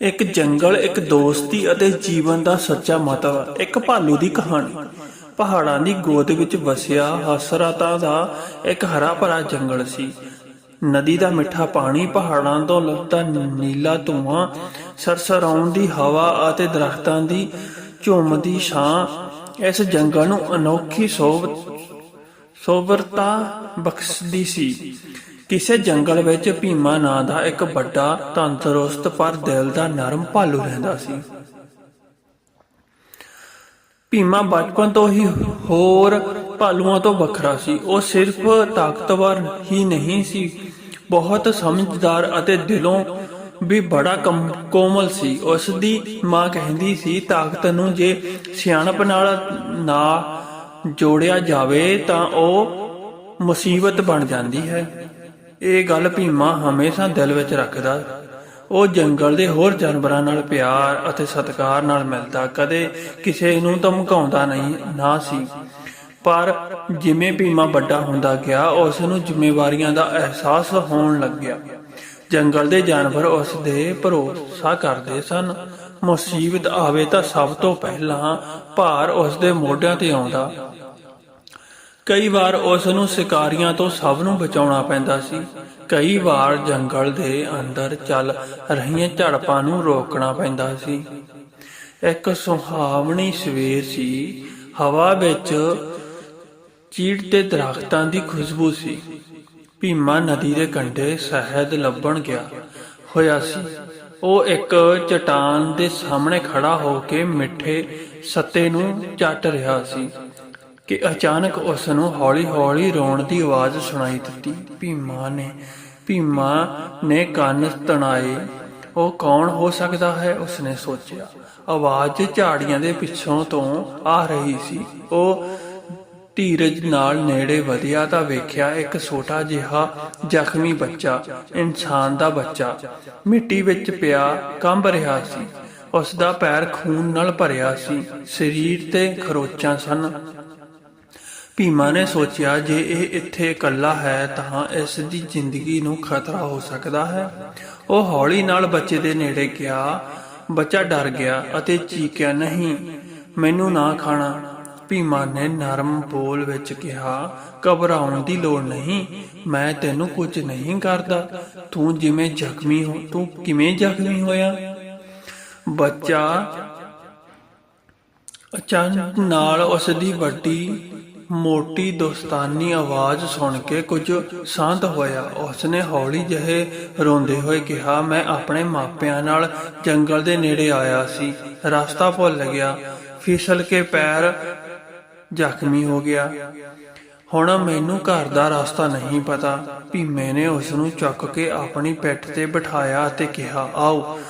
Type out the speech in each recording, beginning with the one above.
ਇੱਕ ਜੰਗਲ, ਇੱਕ ਦੋਸਤੀ ਅਤੇ ਜੀਵਨ ਦਾ ਸੱਚਾ ਮਹੱਤਵ ਇੱਕ ਭਾਲੂ ਦੀ ਕਹਾਣੀ। ਪਹਾੜਾਂ ਦੀ ਗੋਦ ਵਿੱਚ ਵਸਿਆ ਹਸਰਤਾਂ ਦਾ ਇੱਕ ਹਰਾ ਭਰਾ ਜੰਗਲ ਸੀ। ਨਦੀ ਦਾ ਮਿੱਠਾ ਪਾਣੀ ਪਹਾੜਾਂ ਤੋਂ ਲੱਗਦਾ ਨੀਲਾ ਧੂਆਂ ਸਰਸਰਾਉਂਦੀ ਹਵਾ ਅਤੇ ਦਰਖਤਾਂ ਦੀ ਝੁੰਮਦੀ ਛਾਂ, ਇਸ ਜੰਗਲ ਨੂੰ ਅਨੋਖੀ ਸੋਭ ਸੋਬਰਤਾ ਬਖਸ਼ਦੀ ਸੀ। ਕਿਸੇ ਜੰਗਲ ਵਿੱਚ ਭੀਮਾ ਨਾਂ ਦਾ ਇੱਕ ਵੱਡਾ, ਤੰਦਰੁਸਤ ਪਰ ਦਿਲ ਦਾ ਨਰਮ ਭਾਲੂ ਰਹਿੰਦਾ ਸੀ। ਭੀਮਾ ਬਚਪਨ ਤੋਂ ਹੀ ਹੋਰ ਭਾਲੂਆਂ ਤੋਂ ਵੱਖਰਾ ਸੀ। ਉਹ ਸਿਰਫ ਤਾਕਤਵਰ ਹੀ ਨਹੀਂ ਸੀ, ਬਹੁਤ ਸਮਝਦਾਰ ਅਤੇ ਦਿਲੋਂ ਵੀ ਬੜਾ ਕੋਮਲ ਸੀ। ਉਸ ਦੀ ਮਾਂ ਕਹਿੰਦੀ ਸੀ, ਤਾਕਤ ਨੂੰ ਜੇ ਸਿਆਣਪ ਨਾਲ ਨਾ ਜੋੜਿਆ ਜਾਵੇ ਤਾਂ ਉਹ ਮੁਸੀਬਤ ਬਣ ਜਾਂਦੀ ਹੈ। ਇਹ ਗੱਲ ਭੀਮਾ ਹਮੇਸ਼ਾ ਦਿਲ ਵਿੱਚ ਰੱਖਦਾ। ਉਹ ਜੰਗਲ ਦੇ ਹੋਰ ਜਾਨਵਰਾਂ ਨਾਲ ਪਿਆਰ ਅਤੇ ਸਤਿਕਾਰ ਨਾਲ ਮਿਲਦਾ ਕਦੇ ਕਿਸੇ ਨੂੰ ਧਮਕਾਉਂਦਾ ਨਹੀਂ, ਨਾ ਸੀ। ਪਰ ਜਿਵੇਂ ਭੀਮਾ ਵੱਡਾ ਹੁੰਦਾ ਗਿਆ, ਉਸ ਨੂੰ ਜ਼ਿੰਮੇਵਾਰੀਆਂ ਦਾ ਅਹਿਸਾਸ ਹੋਣ ਲੱਗਿਆ। ਜੰਗਲ ਦੇ ਜਾਨਵਰ ਉਸ ਦੇ ਭਰੋਸਾ ਕਰਦੇ ਸਨ, ਮੁਸੀਬਤ ਆਵੇ ਤਾਂ ਸਭ ਤੋਂ ਪਹਿਲਾਂ ਭਾਰ ਉਸ ਦੇ ਮੋਢਿਆਂ ਤੇ ਆਉਂਦਾ। ਕਈ ਵਾਰ ਉਸ ਨੂੰ ਸ਼ਿਕਾਰੀਆਂ ਤੋਂ ਸਭ ਨੂੰ ਬਚਾਉਣਾ ਪੈਂਦਾ ਸੀ। ਕਈ ਵਾਰ ਜੰਗਲ ਦੇ ਅੰਦਰ ਚੱਲ ਰਹੀਆਂ ਝੜਪਾਂ ਨੂੰ ਰੋਕਣਾ ਪੈਂਦਾ ਸੀ। ਇੱਕ ਸੁਹਾਵਣੀ ਸਵੇਰ ਸੀ। ਹਵਾ ਵਿੱਚ ਚੀੜ ਤੇ ਦਰਖਤਾਂ ਦੀ ਖੁਸ਼ਬੂ ਸੀ। ਭੀਮਾ ਨਦੀ ਦੇ ਕੰਢੇ ਸ਼ਹਿਦ ਲੱਭਣ ਗਿਆ। ਹੋਇਆ ਸੀ। ਉਹ ਇੱਕ ਚਟਾਨ ਦੇ ਸਾਹਮਣੇ ਖੜਾ ਹੋ ਕੇ ਮਿੱਠੇ ਸੱਤੇ ਨੂੰ ਚੱਟ ਰਿਹਾ ਸੀ। ਕਿ ਅਚਾਨਕ ਉਸ ਨੂੰ ਹੌਲੀ-ਹੌਲੀ ਰੋਣ ਦੀ ਆਵਾਜ਼ ਸੁਣਾਈ ਦਿੱਤੀ। ਭੀਮਾ ਨੇ ਭੀਮਾ ਨੇ ਕੰਨ ਤਣਾਏ। ਉਹ ਕੌਣ ਹੋ ਸਕਦਾ ਹੈ? ਉਸਨੇ ਸੋਚਿਆ। ਆਵਾਜ਼ ਝਾੜੀਆਂ ਦੇ ਪਿੱਛੋਂ ਤੋਂ ਆ ਰਹੀ ਸੀ। ਉਹ ਧੀਰਜ ਨਾਲ ਨੇੜੇ ਵਧਿਆ ਤਾਂ ਵੇਖਿਆ ਇੱਕ ਛੋਟਾ ਜਿਹਾ ਜ਼ਖਮੀ ਬੱਚਾ, ਇਨਸਾਨ ਦਾ ਬੱਚਾ। ਮਿੱਟੀ ਵਿੱਚ ਪਿਆ ਕੰਬ ਰਿਹਾ ਸੀ। ਉਸ ਦਾ ਪੈਰ ਖੂਨ ਨਾਲ ਭਰਿਆ ਸੀ। ਸਰੀਰ ਤੇ ਖਰੋਚਾਂ ਸਨ। ਭੀਮਾ ਨੇ ਸੋਚਿਆ, ਜੇ ਇਹ ਇੱਥੇ ਇਕੱਲਾ ਹੈ ਤਾਂ ਇਸ ਦੀ ਜ਼ਿੰਦਗੀ ਨੂੰ ਖਤਰਾ ਹੋ ਸਕਦਾ ਹੈ। ਉਹ ਹੌਲੀ ਨਾਲ ਬੱਚੇ ਦੇ ਨੇੜੇ ਗਿਆ। ਬੱਚਾ ਡਰ ਗਿਆ ਅਤੇ ਚੀਕਿਆ, ਨਹੀਂ, ਮੈਨੂੰ ਨਾ ਖਾਣਾ। ਭੀਮਾ ਨੇ ਨਰਮ ਬੋਲ ਵਿੱਚ ਕਿਹਾ, ਘਬਰਾਉਣ ਦੀ ਲੋੜ ਨਹੀਂ, ਮੈਂ ਤੈਨੂੰ ਕੁਝ ਨਹੀਂ ਕਰਦਾ। ਤੂੰ ਜਿਵੇਂ ਜ਼ਖਮੀ ਹੋ, ਤੂੰ ਕਿਵੇਂ ਜ਼ਖਮੀ ਹੋਇਆ? ਬੱਚਾ ਅਚਾਨਕ ਨਾਲ ਉਸ ਦੀ ਵੱਡੀ ਮੋਟੀ ਦੋਸਤਾਨੀ ਆਵਾਜ਼ ਸੁਣ ਕੇ ਕੁਝ ਸ਼ਾਂਤ ਹੋਇਆ। ਉਸਨੇ ਹੌਲੀ ਜਿਹੇ ਰੋਂਦੇ ਹੋਏ ਕਿਹਾ, ਮੈਂ ਆਪਣੇ ਮਾਪਿਆਂ ਨਾਲ ਜੰਗਲ ਦੇ ਨੇੜੇ ਆਇਆ ਸੀ। ਰਸਤਾ ਭੁੱਲ ਗਿਆ। ਫਿਸਲ ਕੇ ਪੈਰ ਜ਼ਖਮੀ ਹੋ ਗਿਆ। ਹੁਣ ਮੈਨੂੰ ਘਰ ਦਾ ਰਸਤਾ ਨਹੀਂ ਪਤਾ। ਭੀਮੇ ਨੇ ਉਸ ਨੂੰ ਚੁੱਕ ਕੇ ਆਪਣੀ ਪਿੱਠ ਤੇ ਬਿਠਾਇਆ ਅਤੇ ਕਿਹਾ, ਆਓ,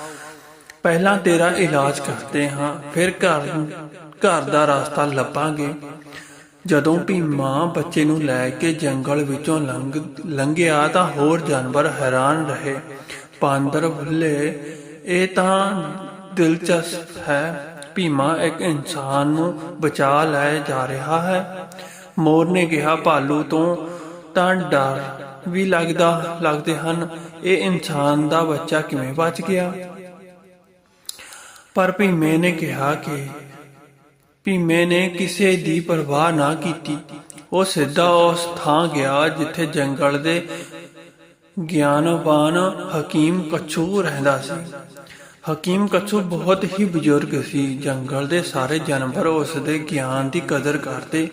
ਪਹਿਲਾਂ ਤੇਰਾ ਇਲਾਜ ਕਰਦੇ ਹਾਂ। ਫਿਰ ਘਰ ਘਰ ਦਾ ਰਸਤਾ ਲੱਭਾਂਗੇ। ਜਦੋਂ ਭੀਮਾ ਬੱਚੇ ਨੂੰ ਲੈ ਕੇ ਜੰਗਲ ਵਿੱਚੋਂ ਲੰਘ, ਲੰਘਿਆ ਤਾਂ ਹੋਰ ਜਾਨਵਰ ਹੈਰਾਨ ਰਹੇ। ਬਾਂਦਰ ਬੁੱਲੇ, ਇਹ ਤਾਂ ਦਿਲਚਸਪ ਹੈ ਭੀਮਾ ਇੱਕ ਇਨਸਾਨ ਨੂੰ ਬਚਾ ਲੈ ਜਾ ਰਿਹਾ ਹੈ। ਮੋਰ ਨੇ ਕਿਹਾ, ਭਾਲੂ ਤੋਂ ਤਾਂ ਡਰ ਵੀ ਲੱਗਦਾ, ਲੱਗਦੇ ਹਨ। ਇਹ ਇਨਸਾਨ ਦਾ ਬੱਚਾ ਕਿਵੇਂ ਬਚ ਗਿਆ? ਪਰ ਭੀਮੇ ਨੇ ਕਿਹਾ ਕਿ ਭੀਮੇ ਨੇ ਕਿਸੇ ਦੀ ਪਰਵਾਹ ਨਾ ਕੀਤੀ। ਉਹ ਸਿੱਧਾ ਉਸ ਥਾਂ ਗਿਆ ਜਿੱਥੇ ਜੰਗਲ ਦੇ ਗਿਆਨਵਾਨ ਹਕੀਮ ਕੱਛੂ ਰਹਿੰਦਾ ਸੀ। ਹਕੀਮ ਕੱਛੂ ਬਹੁਤ ਹੀ ਬਜ਼ੁਰਗ ਸੀ। ਜੰਗਲ ਦੇ ਸਾਰੇ ਜਾਨਵਰ ਉਸ ਦੇ ਗਿਆਨ ਦੀ ਕਦਰ ਕਰਦੇ।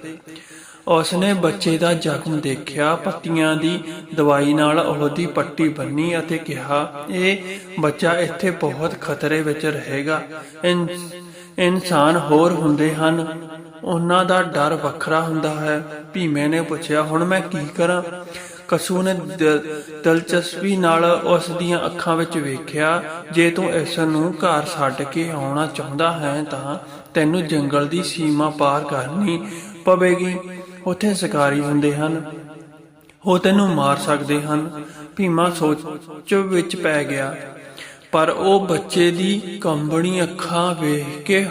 ਉਸਨੇ ਬੱਚੇ ਦਾ ਜ਼ਖਮ ਦੇਖਿਆ, ਪੱਤੀਆਂ ਦੀ ਦਵਾਈ ਨਾਲ ਉਹਦੀ ਪੱਟੀ ਬੰਨੀ ਅਤੇ ਕਿਹਾ, ਇਹ ਬੱਚਾ ਇੱਥੇ ਬਹੁਤ ਖਤਰੇ ਵਿੱਚ ਰਹੇਗਾ। ਇਨਸਾਨ ਹੋਰ ਹੁੰਦੇ ਹਨ। ਉਹਨਾਂ ਦਾ ਡਰ ਵੱਖਰਾ ਹੁੰਦਾ ਹੈ। ਭੀਮੇ ਨੇ ਪੁੱਛਿਆ, ਹੁਣ ਮੈਂ ਕੀ ਕਰਾਂ? ਕਸੂ ਨੇ ਦਿਲਚਸਪੀ ਨਾਲ ਉਸ ਦੀਆਂ ਅੱਖਾਂ ਵਿੱਚ ਵੇਖਿਆ, ਜੇ ਤੂੰ ਇਸ ਨੂੰ ਘਰ ਛੱਡ ਕੇ ਆਉਣਾ ਚਾਹੁੰਦਾ ਹੈ, ਤਾਂ ਤੈਨੂੰ ਜੰਗਲ ਦੀ ਸੀਮਾ ਪਾਰ ਕਰਨੀ ਪਵੇਗੀ। ਉੱਥੇ ਸ਼ਿਕਾਰੀ ਹੁੰਦੇ ਹਨ। ਉਹ ਤੈਨੂੰ ਮਾਰ ਸਕਦੇ ਹਨ। ਭੀਮਾ ਸੋਚ ਵਿੱਚ ਪੈ ਗਿਆ। ਪਰ ਉਹ ਬੱਚੇ ਦੀ ਕੰਬਣੀ ਅੱਖਾਂ ਵੇਖ ਕੇ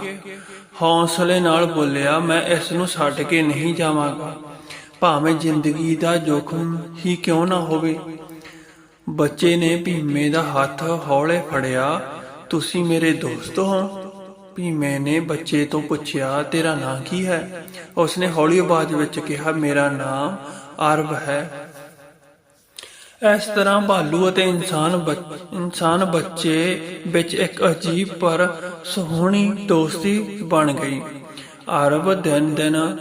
ਹੌਸਲੇ ਨਾਲ ਬੋਲਿਆ, ਮੈਂ ਇਸ ਨੂੰ ਛੱਡ ਕੇ ਨਹੀਂ ਜਾਵਾਂਗਾ। ਭਾਵੇਂ ਜ਼ਿੰਦਗੀ ਦਾ ਜੋਖਮ ਹੀ ਕਿਉਂ ਨਾ ਹੋਵੇ। ਬੱਚੇ ਨੇ ਭੀਮੇ ਦਾ ਹੱਥ ਹੌਲੇ ਫੜਿਆ, ਤੁਸੀਂ ਮੇਰੇ ਦੋਸਤ ਹੋ? ਭੀਮੇ ਨੇ ਬੱਚੇ ਤੋਂ ਪੁੱਛਿਆ, ਤੇਰਾ ਨਾਂ ਕੀ ਹੈ? ਉਸਨੇ ਹੌਲੀ ਆਵਾਜ਼ ਵਿੱਚ ਕਿਹਾ, ਮੇਰਾ ਨਾਮ ਅਰਬ ਹੈ। ਇਸ ਤਰ੍ਹਾਂ ਭਾਲੂ ਅਤੇ ਇਨਸਾਨ ਇਨਸਾਨ ਬੱਚੇ ਵਿੱਚ ਇੱਕ ਅਜੀਬ ਪਰ ਸੁਹਣੀ ਦੋਸਤੀ ਬਣ ਗਈ। ਆਰਵ ਦਿਨ ਦਿਨ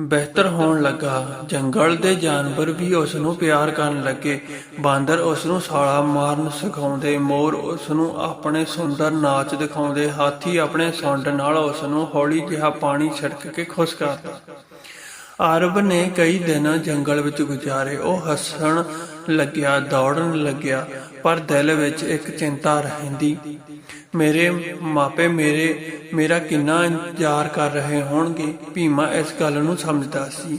ਬਿਹਤਰ ਹੋਣ ਲੱਗਾ। ਜੰਗਲ ਦੇ ਜਾਨਵਰ ਵੀ ਉਸ ਨੂੰ ਪਿਆਰ ਕਰਨ ਲੱਗੇ। ਬਾਂਦਰ ਉਸ ਨੂੰ ਸਾਲਾ ਮਾਰਨ ਸਿਖਾਉਂਦੇ, ਮੋਰ ਉਸ ਨੂੰ ਆਪਣੇ ਸੁੰਦਰ ਨਾਚ ਦਿਖਾਉਂਦੇ, ਹਾਥੀ ਆਪਣੇ ਸੁੰਡ ਨਾਲ ਉਸ ਨੂੰ ਹੌਲੀ ਜਿਹਾ ਪਾਣੀ ਛਿੜਕ ਕੇ ਖੁਸ਼ ਕਰਦਾ। ਆਰਬ ਨੇ ਕਈ ਦਿਨ ਜੰਗਲ ਵਿੱਚ ਗੁਜ਼ਾਰੇ। ਉਹ ਹੱਸਣ ਲੱਗਿਆ, ਦੌੜਨ ਲੱਗਿਆ, ਪਰ ਦਿਲ ਵਿੱਚ ਇੱਕ ਚਿੰਤਾ ਰਹਿੰਦੀ। ਮੇਰੇ ਮਾਪੇ ਮੇਰੇ, ਮੇਰਾ ਕਿੰਨਾ ਇੰਤਜ਼ਾਰ ਕਰ ਰਹੇ ਹੋਣਗੇ? ਭੀਮਾ ਇਸ ਗੱਲ ਨੂੰ ਸਮਝਦਾ ਸੀ।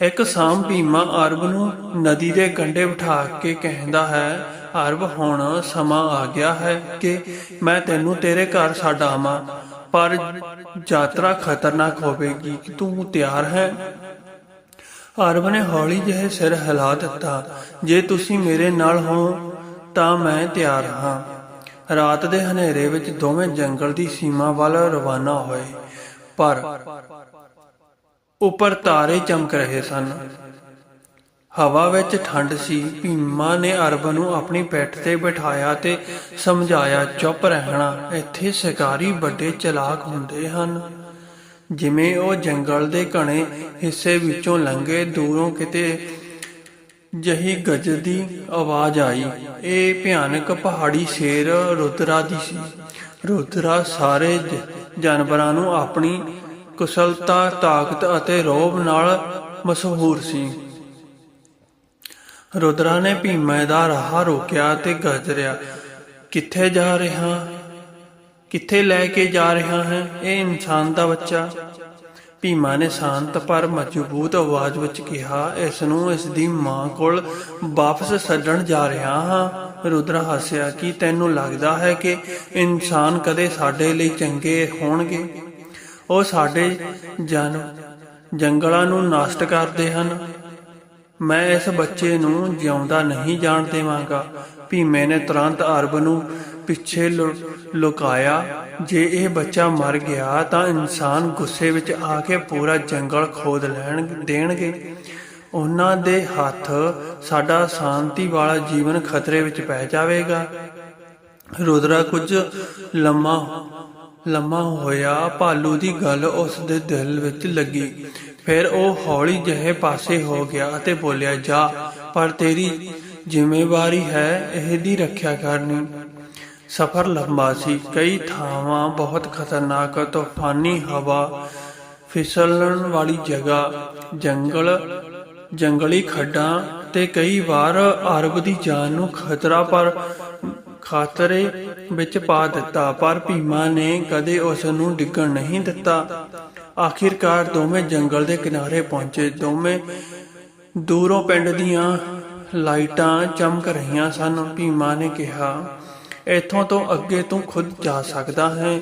ਇੱਕ ਸ਼ਾਮ ਭੀਮਾ ਅਰਬ ਨੂੰ ਨਦੀ ਦੇ ਕੰਢੇ ਬਿਠਾ ਕੇ ਕਹਿੰਦਾ ਹੈ ਅਰਬ ਹੁਣ ਸਮਾਂ ਆ ਗਿਆ ਹੈ ਕਿ ਮੈਂ ਤੈਨੂੰ ਤੇਰੇ ਘਰ ਛੱਡ ਆਵਾਂ। ਪਰ ਯਾਤਰਾ ਖਤਰਨਾਕ ਹੋਵੇਗੀ, ਤੂੰ ਤਿਆਰ ਹੈ? ਅਰਬ ਨੇ ਹੌਲੀ ਜਿਹੇ ਸਿਰ ਹਿਲਾ ਦਿੱਤਾ, ਜੇ ਤੁਸੀਂ ਮੇਰੇ ਨਾਲ ਹੋ, ਤਾਂ ਮੈਂ ਤਿਆਰ ਹਾਂ। ਰਾਤ ਦੇ ਹਨੇਰੇ ਵਿੱਚ ਦੋਵੇਂ ਜੰਗਲ ਦੀ ਸੀਮਾ ਵੱਲ ਰਵਾਨਾ ਹੋਏ, ਪਰ ਉੱਪਰ ਤਾਰੇ ਚਮਕ ਰਹੇ ਸਨ। ਹਵਾ ਵਿੱਚ ਠੰਡ ਸੀ, ਭੀਮਾ ਨੇ ਅਰਬ ਨੂੰ ਆਪਣੀ ਪਿੱਠ ਤੇ ਬਿਠਾਇਆ ਤੇ ਸਮਝਾਇਆ, ਚੁੱਪ ਰਹਿਣਾ, ਇੱਥੇ ਸ਼ਿਕਾਰੀ ਵੱਡੇ ਚਲਾਕ ਹੁੰਦੇ ਹਨ। ਜਿਵੇਂ ਉਹ ਜੰਗਲ ਦੇ ਘਣੇ ਹਿੱਸੇ ਵਿੱਚੋਂ ਲੰਘੇ, ਦੂਰੋਂ ਕਿਤੇ ਜਹੀ ਗਜਦੀ ਆਵਾਜ਼ ਆਈ। ਇਹ ਭਿਆਨਕ ਪਹਾੜੀ ਸ਼ੇਰ ਰੁਦਰਾ ਦੀ ਸੀ। ਰੁਦਰਾ ਸਾਰੇ ਜਾਨਵਰਾਂ ਨੂੰ ਆਪਣੀ ਕੁਸ਼ਲਤਾ, ਤਾਕਤ ਅਤੇ ਰੋਬ ਨਾਲ ਮਸ਼ਹੂਰ ਸੀ। ਰੁਦਰਾ ਨੇ ਭੀਮੇ ਦਾ ਰਾਹ ਰੋਕਿਆ ਤੇ ਗਰਜਰਿਆ। ਕਿੱਥੇ ਜਾ ਰਿਹਾ? ਕਿੱਥੇ ਲੈ ਕੇ ਜਾ ਰਿਹਾ ਹੈ ਇਹ ਇਨਸਾਨ ਦਾ ਬੱਚਾ? ਭੀਮਾ ਨੇ ਸ਼ਾਂਤ ਪਰ ਮਜ਼ਬੂਤ ਆਵਾਜ਼ ਵਿੱਚ ਕਿਹਾ ਇਸ ਨੂੰ ਇਸ ਦੀ ਮਾਂ ਕੋਲ ਵਾਪਸ ਛੱਡਣ ਜਾ ਰਿਹਾ ਹਾਂ। ਰੁਦਰਾ ਹੱਸਿਆ, ਕਿ ਤੈਨੂੰ ਲੱਗਦਾ ਹੈ ਕਿ ਇਨਸਾਨ ਕਦੇ ਸਾਡੇ ਲਈ ਚੰਗੇ ਹੋਣਗੇ? ਉਹ ਸਾਡੇ ਜਨ, ਜੰਗਲਾਂ ਨੂੰ ਨਾਸ਼ਟ ਕਰਦੇ ਹਨ। ਮੈਂ ਇਸ ਬੱਚੇ ਨੂੰ ਜਿਉਂਦਾ ਨਹੀਂ ਜਾਣ ਦੇਵਾਂਗਾ। ਭੀਮੇ ਨੇ ਤੁਰੰਤ ਅਰਬ ਨੂੰ ਪਿੱਛੇ ਲੁਕਾਇਆ। ਜੇ ਇਹ ਬੱਚਾ ਮਰ ਗਿਆ ਤਾਂ ਇਨਸਾਨ ਗੁੱਸੇ ਵਿੱਚ ਆ ਕੇ ਪੂਰਾ ਜੰਗਲ ਖੋਦ ਲੈਣ, ਦੇਣਗੇ। ਉਹਨਾਂ ਦੇ ਹੱਥ ਸਾਡਾ ਸ਼ਾਂਤੀ ਵਾਲਾ ਜੀਵਨ ਖਤਰੇ ਵਿੱਚ ਪੈ ਜਾਵੇਗਾ। ਰੁਦਰਾ ਕੁਝ ਲੰਮਾ ਲੰਮਾ ਹੋਇਆ। ਭਾਲੂ ਦੀ ਗੱਲ ਉਸ ਦੇ ਦਿਲ ਵਿੱਚ ਲੱਗੀ। ਫਿਰ ਉਹ ਹੌਲੀ ਜਿਹੇ ਪਾਸੇ ਹੋ ਗਿਆ ਅਤੇ ਬੋਲਿਆ, ਜਾ, ਪਰ ਤੇਰੀ ਜ਼ਿੰਮੇਵਾਰੀ ਹੈ ਇਹ ਦੀ ਰੱਖਿਆ ਕਰਨੀ। ਸਫ਼ਰ ਲੰਬਾ ਸੀ। ਕਈ ਥਾਵਾਂ ਬਹੁਤ ਖਤਰਨਾਕ, ਤੂਫਾਨੀ ਹਵਾ ਫਿਸਲਣ ਵਾਲੀ ਜਗ੍ਹਾ, ਜੰਗਲ, ਜੰਗਲੀ ਖੱਡਾਂ ਤੇ ਕਈ ਵਾਰ ਅਰਬ ਦੀ ਜਾਨ ਨੂੰ ਖਤਰਾ ਪਰ ਖਾਤਰੇ ਵਿੱਚ ਪਾ ਦਿੱਤਾ, ਪਰ ਭੀਮਾ ਨੇ ਕਦੇ ਉਸ ਨੂੰ ਡਿੱਗਣ ਨਹੀਂ ਦਿੱਤਾ। ਆਖਿਰਕਾਰ ਦੋਵੇਂ ਜੰਗਲ ਦੇ ਕਿਨਾਰੇ ਪਹੁੰਚੇ। ਦੋਵੇਂ ਦੂਰੋਂ ਪਿੰਡ ਦੀਆਂ ਲਾਈਟਾਂ ਚਮਕ ਰਹੀਆਂ ਸਨ। ਭੀਮਾ ਨੇ ਕਿਹਾ, ਇੱਥੋਂ ਤੋਂ ਅੱਗੇ ਤੂੰ ਖੁਦ ਜਾ ਸਕਦਾ ਹੈ,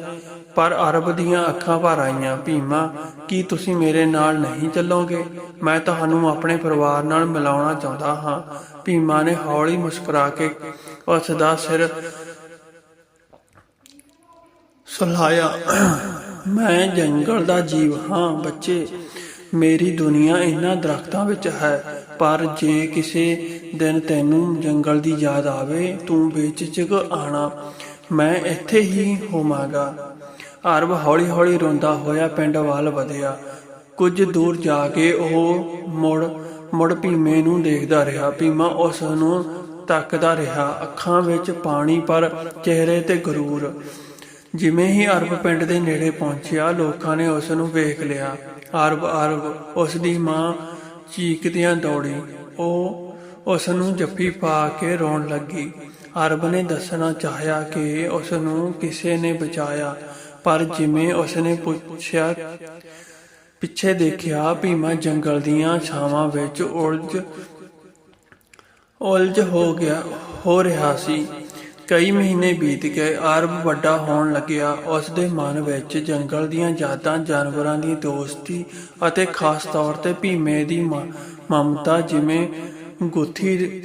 ਪਰ ਅਰਬ ਦੀਆਂ ਅੱਖਾਂ ਭਰ ਆਈਆਂ। ਭੀਮਾ, ਕੀ ਤੁਸੀਂ ਮੇਰੇ ਨਾਲ ਨਹੀਂ ਚੱਲੋਗੇ? ਮੈਂ ਤੁਹਾਨੂੰ ਆਪਣੇ ਪਰਿਵਾਰ ਨਾਲ ਮਿਲਾਉਣਾ ਚਾਹੁੰਦਾ ਹਾਂ। ਭੀਮਾ ਨੇ ਹੌਲੀ ਮੁਸਕਰਾ ਕੇ ਉਸ ਦਾ ਸਿਰ ਸੁਲਾਇਆ। ਮੈਂ ਜੰਗਲ ਦਾ ਜੀਵ ਹਾਂ ਬੱਚੇ। ਮੇਰੀ ਦੁਨੀਆ ਇਹਨਾਂ ਦਰਖਤਾਂ ਵਿੱਚ ਹੈ, ਪਰ ਜੇ ਕਿਸੇ ਦਿਨ ਤੈਨੂੰ ਜੰਗਲ ਦੀ ਯਾਦ ਆਵੇ, ਤੂੰ ਬੇਚਿਚਕ ਆਣਾ ਮੈਂ ਇੱਥੇ ਹੀ ਹੋਵਾਂਗਾ। ਅਰਬ ਹੌਲੀ ਹੌਲੀ ਰੋਂਦਾ ਹੋਇਆ ਪਿੰਡ ਵੱਲ ਵਧਿਆ। ਕੁਝ ਦੂਰ ਜਾ ਕੇ ਉਹ ਮੁੜ ਮੁੜ ਭੀਮੇ ਨੂੰ ਦੇਖਦਾ ਰਿਹਾ। ਭੀਮਾ ਉਸ ਨੂੰ ਤੱਕਦਾ ਰਿਹਾ। ਅੱਖਾਂ ਵਿੱਚ ਪਾਣੀ ਪਰ ਚਿਹਰੇ ਤੇ ਗਰੂਰ। ਜਿਵੇਂ ਹੀ ਅਰਬ ਪਿੰਡ ਦੇ ਨੇੜੇ ਪਹੁੰਚਿਆ, ਲੋਕਾਂ ਨੇ ਉਸ ਨੂੰ ਵੇਖ ਲਿਆ। ਅਰਬ ਅਰਬ ਉਸ ਦੀ ਮਾਂ ਚੀਕਦਿਆਂ ਦੌੜੀ। ਉਹ ਉਸ ਨੂੰ ਜੱਫੀ ਪਾ ਕੇ ਰੋਣ ਲੱਗੀ। ਅਰਬ ਨੇ ਦੱਸਣਾ ਚਾਹਿਆ ਕਿ ਉਸ ਨੂੰ ਕਿਸੇ ਨੇ ਬਚਾਇਆ, ਪਰ ਜਿਵੇਂ ਉਸ ਨੇ ਪੁੱਛਿਆ, ਪਿੱਛੇ ਦੇਖਿਆ, ਭੀਮਾ ਜੰਗਲ ਦੀਆਂ ਛਾਵਾਂ ਵਿੱਚ ਉਲਝ ਉਲਝ ਹੋ ਗਿਆ, ਹੋ ਰਿਹਾ ਸੀ। ਕਈ ਮਹੀਨੇ ਬੀਤ ਗਏ ਅਰਬ ਵੱਡਾ ਹੋਣ ਲੱਗਿਆ। ਉਸ ਦੇ ਮਨ ਵਿੱਚ ਜੰਗਲ ਦੀਆਂ ਯਾਦਾਂ, ਜਾਨਵਰਾਂ ਦੀ ਦੋਸਤੀ ਅਤੇ ਖਾਸ ਤੌਰ ਤੇ ਭੀਮੇ ਦੀ ਮ- ਮਮਤਾ ਜਿਵੇਂ ਗੁੱਥੀ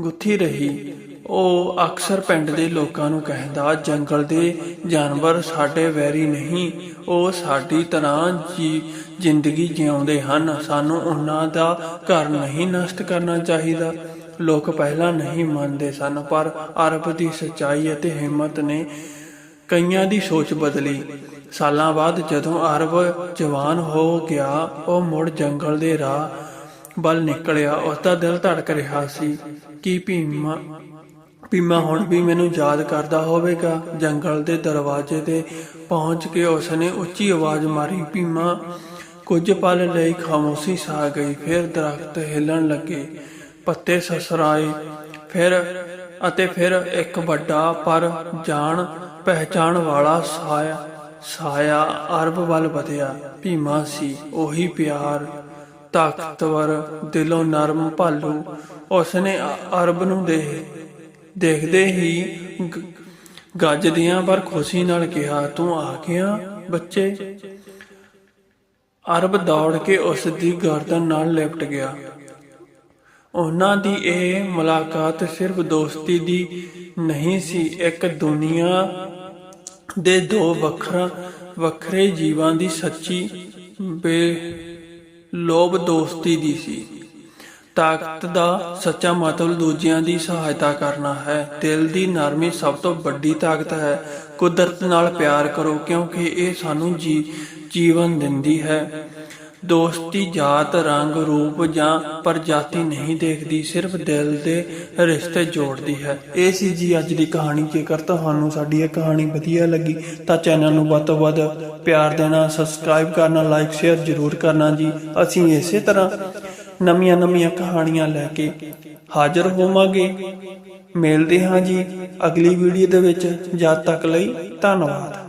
ਗੁੱਥੀ ਰਹੀ। ਉਹ ਅਕਸਰ ਪਿੰਡ ਦੇ ਲੋਕਾਂ ਨੂੰ ਕਹਿੰਦਾ, ਜੰਗਲ ਦੇ ਜਾਨਵਰ ਸਾਡੇ ਵੈਰੀ ਨਹੀਂ, ਉਹ ਸਾਡੀ ਤਰ੍ਹਾਂ ਜੀ, ਜ਼ਿੰਦਗੀ ਜਿਉਂਦੇ ਹਨ। ਸਾਨੂੰ ਉਹਨਾਂ ਦਾ ਘਰ ਨਹੀਂ ਨਸ਼ਟ ਕਰਨਾ ਚਾਹੀਦਾ। ਲੋਕ ਪਹਿਲਾਂ ਨਹੀਂ ਮੰਨਦੇ ਸਨ, ਪਰ ਅਰਬ ਦੀ ਸੱਚਾਈ ਅਤੇ ਹਿੰਮਤ ਨੇ ਕਈਆਂ ਦੀ ਸੋਚ ਬਦਲੀ। ਸਾਲਾਂ ਬਾਅਦ ਜਦੋਂ ਅਰਬ ਜਵਾਨ ਹੋ ਗਿਆ, ਉਹ ਮੁੜ ਜੰਗਲ ਦੇ ਰਾਹ ਵੱਲ ਨਿਕਲਿਆ। ਉਸ ਦਾ ਦਿਲ ਧੜਕ ਰਿਹਾ ਸੀ ਕਿ ਭੀਮਾ ਭੀਮਾ ਹੁਣ ਵੀ ਮੈਨੂੰ ਯਾਦ ਕਰਦਾ ਹੋਵੇਗਾ। ਜੰਗਲ ਦੇ ਦਰਵਾਜ਼ੇ ਤੇ ਪਹੁੰਚ ਕੇ ਉਸਨੇ ਉੱਚੀ ਆਵਾਜ਼ ਮਾਰੀ, ਭੀਮਾ, ਕੁਝ ਪਲ ਲਈ ਖਾਮੋਸ਼ੀ ਛਾ ਗਈ, ਫਿਰ ਦਰਖਤ ਹਿੱਲਣ ਲੱਗੇ। ਪੱਤੇ ਸਸਰਾਏ, ਫਿਰ ਅਤੇ ਫਿਰ ਇੱਕ ਵੱਡਾ ਪਰ ਜਾਣ ਪਹਿਚਾਣ ਵਾਲਾ ਸਾਇਆ ਸਾਇਆ ਅਰਬ ਵੱਲ ਵਧਿਆ, ਭੀਮਾ ਸੀ ਉਹੀ ਪਿਆਰ। ਤਾਕਤਵਰ ਦਿਲੋਂ ਨਰਮ ਭਾਲੂ ਉਸਨੇ ਅਰਬ ਨੂੰ ਦੇ, ਦੇਖਦੇ ਹੀ ਗ- ਗੱਜਦਿਆਂ ਪਰ ਖੁਸ਼ੀ ਨਾਲ ਕਿਹਾ, ਤੂੰ ਆ ਗਿਆ ਬੱਚੇ? ਅਰਬ ਦੌੜ ਕੇ ਉਸ ਦੀ ਗਰਦਨ ਨਾਲ ਲਿਪਟ ਗਿਆ। ਉਹਨਾਂ ਦੀ ਇਹ ਮੁਲਾਕਾਤ ਸਿਰਫ ਦੋਸਤੀ ਦੀ ਨਹੀਂ ਸੀ, ਇੱਕ ਦੁਨੀਆ ਦੇ ਦੋ ਵੱਖਰਾ, ਵੱਖਰੇ ਜੀਵਾਂ ਦੀ ਸੱਚੀ ਬੇਲੋਭ ਦੋਸਤੀ ਦੀ ਸੀ। ਤਾਕਤ ਦਾ ਸੱਚਾ ਮਤਲਬ ਦੂਜਿਆਂ ਦੀ ਸਹਾਇਤਾ ਕਰਨਾ ਹੈ। ਦਿਲ ਦੀ ਨਰਮੀ ਸਭ ਤੋਂ ਵੱਡੀ ਤਾਕਤ ਹੈ। ਕੁਦਰਤ ਨਾਲ ਪਿਆਰ ਕਰੋ, ਕਿਉਂਕਿ ਇਹ ਸਾਨੂੰ ਜੀ, ਜੀਵਨ ਦਿੰਦੀ ਹੈ। ਦੋਸਤੀ ਜਾਤ, ਰੰਗ, ਰੂਪ ਜਾਂ ਪ੍ਰਜਾਤੀ ਨਹੀਂ ਦੇਖਦੀ, ਸਿਰਫ ਦਿਲ ਦੇ ਰਿਸ਼ਤੇ ਜੋੜਦੀ ਹੈ। ਇਹ ਸੀ ਜੀ ਅੱਜ ਦੀ ਕਹਾਣੀ। ਜੇਕਰ ਤੁਹਾਨੂੰ ਸਾਡੀ ਇਹ ਕਹਾਣੀ ਵਧੀਆ ਲੱਗੀ, ਤਾਂ ਚੈਨਲ ਨੂੰ ਵੱਧ ਤੋਂ ਵੱਧ ਪਿਆਰ ਦੇਣਾ, ਸਬਸਕ੍ਰਾਈਬ ਕਰਨਾ, ਲਾਈਕ, ਸ਼ੇਅਰ ਜ਼ਰੂਰ ਕਰਨਾ ਜੀ। ਅਸੀਂ ਇਸੇ ਤਰ੍ਹਾਂ ਨਵੀਆਂ ਨਵੀਆਂ ਕਹਾਣੀਆਂ ਲੈ ਕੇ ਹਾਜ਼ਰ ਹੋਵਾਂਗੇ। ਮਿਲਦੇ ਹਾਂ ਜੀ ਅਗਲੀ ਵੀਡੀਓ ਦੇ ਵਿੱਚ। ਜਦ ਤੱਕ ਲਈ ਧੰਨਵਾਦ।